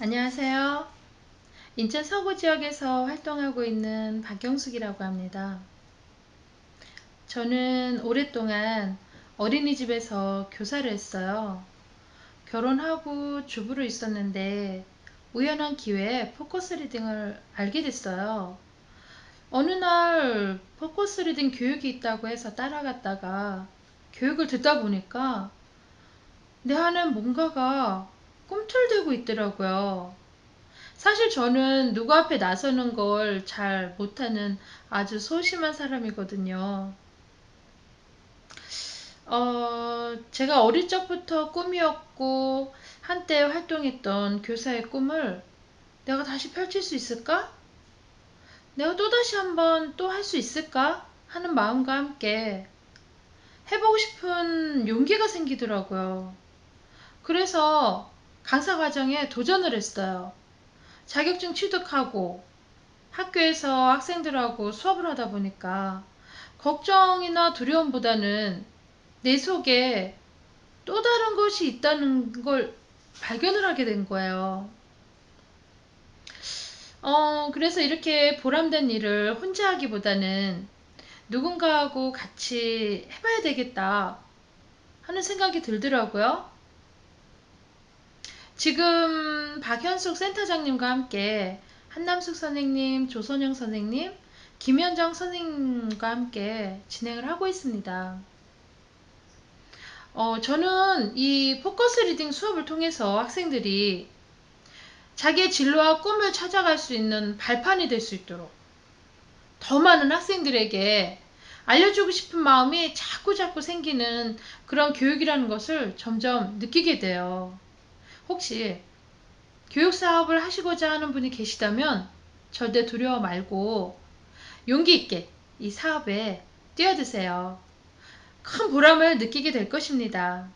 안녕하세요. 인천 서구 지역에서 활동하고 있는 박경숙이라고 합니다. 저는 오랫동안 어린이집에서 교사를 했어요. 결혼하고 주부로 있었는데 우연한 기회에 포커스 리딩을 알게 됐어요. 어느 날 포커스 리딩 교육이 있다고 해서 따라갔다가 교육을 듣다 보니까 내 안에 뭔가가 꿈틀대고 있더라고요. 사실 저는 누구 앞에 나서는 걸 잘 못하는 아주 소심한 사람이거든요. 어, 제가 어릴 적부터 꿈이었고 한때 활동했던 교사의 꿈을 내가 다시 펼칠 수 있을까? 내가 또다시 한번 또 할 수 있을까? 하는 마음과 함께 해보고 싶은 용기가 생기더라고요. 그래서 강사 과정에 도전을 했어요. 자격증 취득하고 학교에서 학생들하고 수업을 하다 보니까 걱정이나 두려움보다는 내 속에 또 다른 것이 있다는 걸 발견을 하게 된 거예요. 어, 그래서 이렇게 보람된 일을 혼자 하기보다는 누군가하고 같이 해봐야 되겠다 하는 생각이 들더라고요. 지금 박현숙 센터장님과 함께 한남숙 선생님, 조선영 선생님, 김현정 선생님과 함께 진행을 하고 있습니다. 어, 저는 이 포커스 리딩 수업을 통해서 학생들이 자기의 진로와 꿈을 찾아갈 수 있는 발판이 될 수 있도록 더 많은 학생들에게 알려주고 싶은 마음이 자꾸 자꾸 생기는 그런 교육이라는 것을 점점 느끼게 돼요. 혹시 교육 사업을 하시고자 하는 분이 계시다면 절대 두려워 말고 용기 있게 이 사업에 뛰어드세요. 큰 보람을 느끼게 될 것입니다.